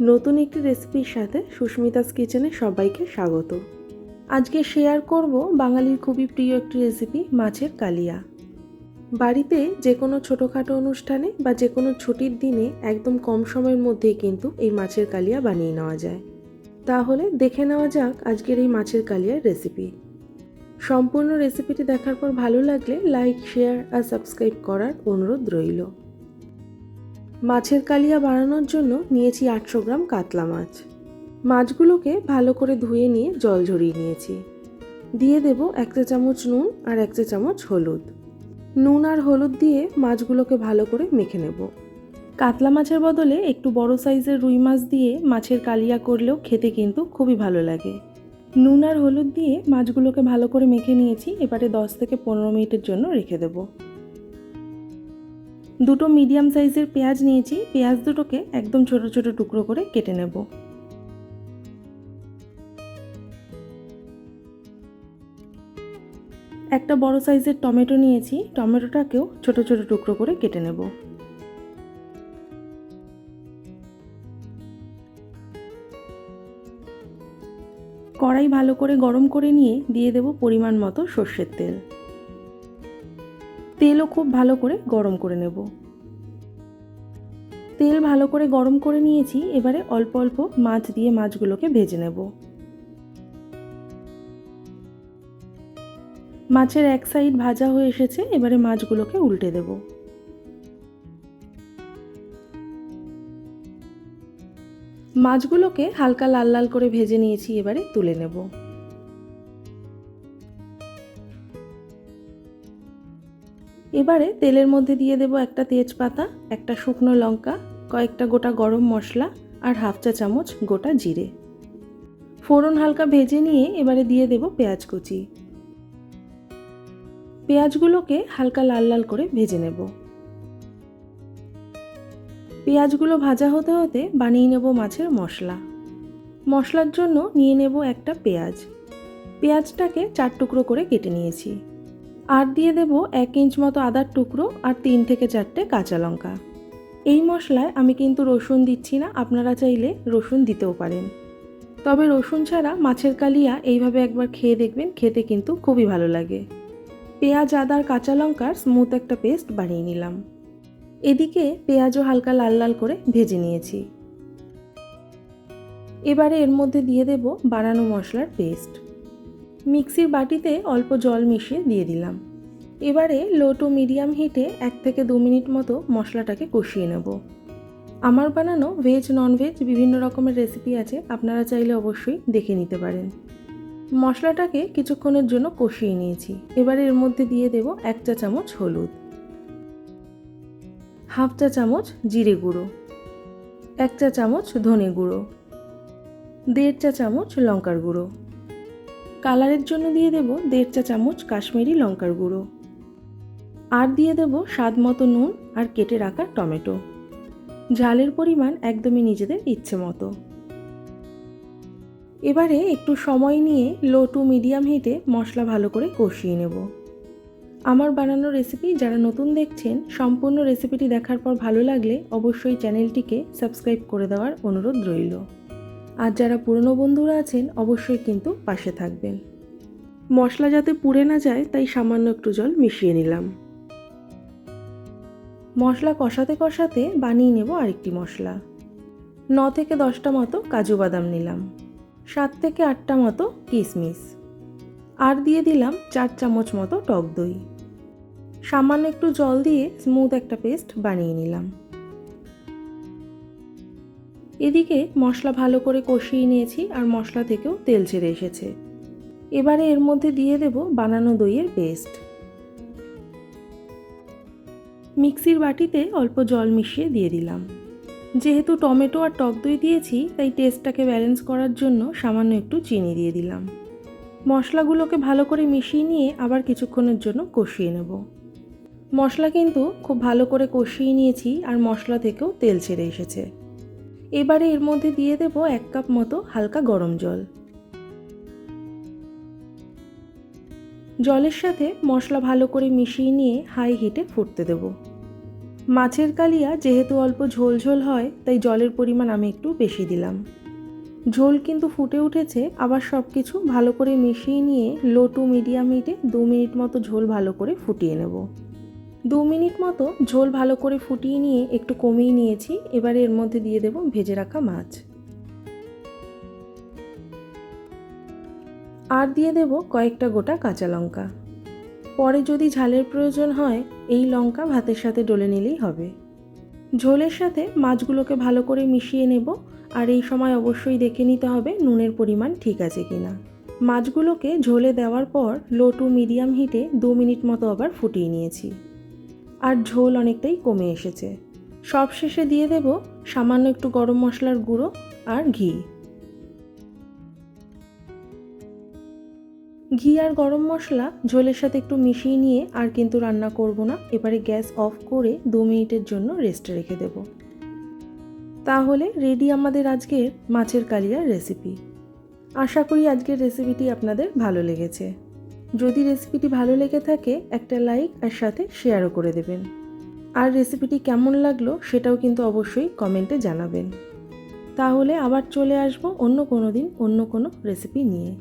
নতুন একটি রেসিপির সাথে সুস্মিতাস কিচেনে সবাইকে স্বাগত। আজকে শেয়ার করব বাঙালির খুবই প্রিয় একটি রেসিপি মাছের কালিয়া। বাড়িতে যে কোনো ছোটোখাটো অনুষ্ঠানে বা যে কোনো ছুটির দিনে একদম কম সময়ের মধ্যেই কিন্তু এই মাছের কালিয়া বানিয়ে নেওয়া যায়। তাহলে দেখে নেওয়া যাক আজকের এই মাছের কালিয়ার রেসিপি সম্পূর্ণ রেসিপিটি দেখার পর ভালো লাগলে লাইক শেয়ার আর সাবস্ক্রাইব করার অনুরোধ রইল। মাছের কালিয়া বানানোর জন্য নিয়েছি আটশো গ্রাম কাতলা মাছ। মাছগুলোকে ভালো করে ধুয়ে নিয়ে জল ঝরিয়ে নিয়েছি। দিয়ে দেব এক চা চামচ নুন আর এক চা চামচ হলুদ। নুন আর হলুদ দিয়ে মাছগুলোকে ভালো করে মেখে নেব। কাতলা মাছের বদলে একটু বড় সাইজের রুই মাছ দিয়ে মাছের কালিয়া করলেও খেতে কিন্তু খুবই ভালো লাগে। নুন আর হলুদ দিয়ে মাছগুলোকে ভালো করে মেখে নিয়েছি, এবারে দশ থেকে পনেরো মিনিটের জন্য রেখে দেবো। দুটো মিডিয়াম সাইজের পেঁয়াজ নিয়েছি, পেঁয়াজ দুটোকে একদম ছোট ছোট টুকরো করে কেটে নেব। একটা বড় সাইজের টমেটো নিয়েছি, টমেটোটাকেও ছোট ছোট টুকরো করে কেটে নেব। কড়াই ভালো করে গরম করে নিয়ে দিয়ে দেব পরিমাণ মতো সর্ষের তেল। তেলও খুব ভালো করে গরম করে নেব। তেল ভালো করে গরম করে নিয়েছি, এবারে অল্প অল্প মাছ দিয়ে মাছগুলোকে ভেজে নেব। মাছের এক সাইড ভাজা হয়ে এসেছে, এবারে মাছগুলোকে উল্টে দেব। মাছগুলোকে হালকা লাল লাল করে ভেজে নিয়েছি, এবারে তুলে নেব। এবারে তেলের মধ্যে দিয়ে দেব একটা তেজপাতা, একটা শুকনো লঙ্কা, কয়েকটা গোটা গরম মশলা আর হাফ চা চামচ গোটা জিরে। ফোড়ন হালকা ভেজে নিয়ে এবারে দিয়ে দেব পেঁয়াজ কুচি। পেঁয়াজগুলোকে হালকা লাল লাল করে ভেজে নেব। পেঁয়াজগুলো ভাজা হতে হতে বানিয়ে নেব মাছের মশলা। মশলার জন্য নিয়ে নেব একটা পেঁয়াজ। পেঁয়াজটাকে চার টুকরো করে কেটে নিয়েছি। আর দিয়ে দেব এক ইঞ্চ মতো আদার টুকরো আর তিন থেকে চারটে কাঁচা লঙ্কা। এই মশলায় আমি কিন্তু রসুন দিচ্ছি না, আপনারা চাইলে রসুন দিতেও পারেন। তবে রসুন ছাড়া মাছের কালিয়া এইভাবে একবার খেয়ে দেখবেন, খেতে কিন্তু খুবই ভালো লাগে। পেঁয়াজ আদার কাঁচা লঙ্কার স্মুথ একটা পেস্ট বানিয়ে নিলাম। এদিকে পেঁয়াজও হালকা লাল লাল করে ভেজে নিয়েছি। এবারে এর মধ্যে দিয়ে দেব বানানো মশলার পেস্ট মিক্সির বাটিতে অল্প জল মিশিয়ে দিয়ে দিলাম। এবারে লো টু মিডিয়াম হিটে এক থেকে দু মিনিট মতো মশলাটাকে কষিয়ে নেব। আমার বানানো ভেজ ননভেজ বিভিন্ন রকমের রেসিপি আছে, আপনারা চাইলে অবশ্যই দেখে নিতে পারেন। মশলাটাকে কিছুক্ষণের জন্য কষিয়ে নিয়েছি। এবারে এর মধ্যে দিয়ে দেব এক চা চামচ হলুদ। হাফ চা চামচ জিরে গুঁড়ো। এক চা চামচ ধনে গুঁড়ো। দেড় চা চামচ লঙ্কার গুঁড়ো। কালারের জন্য দিয়ে দেব দেড় চা চামচ কাশ্মীরি লঙ্কার গুঁড়ো। আর দিয়ে দেব স্বাদ মতো নুন আর কেটে রাখা টমেটো। ঝালের পরিমাণ একদমই নিজেদের ইচ্ছে মতো। এবারে একটু সময় নিয়ে লো টু মিডিয়াম হিটে মশলা ভালো করে কষিয়ে নেব। আমার বানানো রেসিপি যারা নতুন দেখছেন, সম্পূর্ণ রেসিপিটি দেখার পর ভালো লাগলে অবশ্যই চ্যানেলটিকে সাবস্ক্রাইব করে দেওয়ার অনুরোধ রইল। আর যারা পুরনো বন্ধুরা আছেন, অবশ্যই কিন্তু পাশে থাকবেন। মশলা যাতে পুড়ে না যায়, তাই সামান্য একটু জল মিশিয়ে নিলাম। মশলা কষাতে কষাতে বানিয়ে নেব আরেকটি মশলা। ন থেকে দশটা মতো কাজু বাদাম নিলাম। সাত থেকে আটটা মতো কিশমিশ আর দিয়ে দিলাম চার চামচ মতো টক দই। সামান্য একটু জল দিয়ে স্মুথ একটা পেস্ট বানিয়ে নিলাম। এদিকে মশলা ভালো করে কষিয়ে নিয়েছি আর মশলা থেকেও তেল ছেড়ে এসেছে। এবারে এর মধ্যে দিয়ে দেব বানানো দইয়ের পেস্ট। মিক্সির বাটিতে অল্প জল মিশিয়ে দিয়ে দিলাম। যেহেতু টমেটো আর টক দই দিয়েছি, তাই টেস্টটাকে ব্যালেন্স করার জন্য সামান্য একটু চিনি দিয়ে দিলাম। মশলাগুলোকে ভালো করে মিশিয়ে নিয়ে আবার কিছুক্ষণের জন্য কষিয়ে নেব। মশলা কিন্তু খুব ভালো করে কষিয়ে নিয়েছি আর মশলা থেকেও তেল ছেড়ে এসেছে। এবারে এর মধ্যে দিয়ে দেব এক কাপ মতো হালকা গরম জল। জলের সাথে মশলা ভালো করে মিশিয়ে নিয়ে হাই হিটে ফুটতে দেব। মাছের কালিয়া যেহেতু অল্প ঝোল ঝোল হয়, তাই জলের পরিমাণ আমি একটু বেশি দিলাম। ঝোল কিন্তু ফুটে উঠেছে, আবার সব কিছু ভালো করে মিশিয়ে নিয়ে লো টু মিডিয়াম হিটে দু মিনিট মতো ঝোল ভালো করে ফুটিয়ে নেব। দু মিনিট মতো ঝোল ভালো করে ফুটিয়ে নিয়ে একটু কমিয়ে নিয়েছি। এবারে এর মধ্যে দিয়ে দেব ভেজে রাখা মাছ। আর দিয়ে দেব কয়েকটা গোটা কাঁচা লঙ্কা। পরে যদি ঝালের প্রয়োজন হয়, এই লঙ্কা ভাতের সাথে ডলে নিলেই হবে। ঝোলের সাথে মাছগুলোকে ভালো করে মিশিয়ে নেব। আর এই সময় অবশ্যই দেখে নিতে হবে নুনের পরিমাণ ঠিক আছে কিনা। মাছগুলোকে ঝোলে দেওয়ার পর লো টু মিডিয়াম হিটে দু মিনিট মতো আবার ফুটিয়ে নিয়েছি। আর ঝোল অনেকটাই কমে এসেছে। সব শেষে দিয়ে দেব সামান্য একটু গরম মশলার গুঁড়ো আর ঘি। ঘি আর গরম মশলা ঝোলের সাথে একটু মিশিয়ে নিয়ে আর কিন্তু রান্না করব না। এবারে গ্যাস অফ করে দু মিনিটের জন্য রেস্টে রেখে দেব। তাহলে রেডি আমাদের আজকের মাছের কালিয়ার রেসিপি আশা করি আজকের রেসিপিটি আপনাদের ভালো লেগেছে। যদি রেসিপিটি ভালো লেগে থাকে, একটা লাইক আর সাথে শেয়ারও করে দেবেন। আর রেসিপিটি কেমন লাগল সেটাও কিন্তু অবশ্যই কমেন্টে জানাবেন। তাহলে আবার চলে আসব অন্য কোনো দিন অন্য কোনো রেসিপি নিয়ে।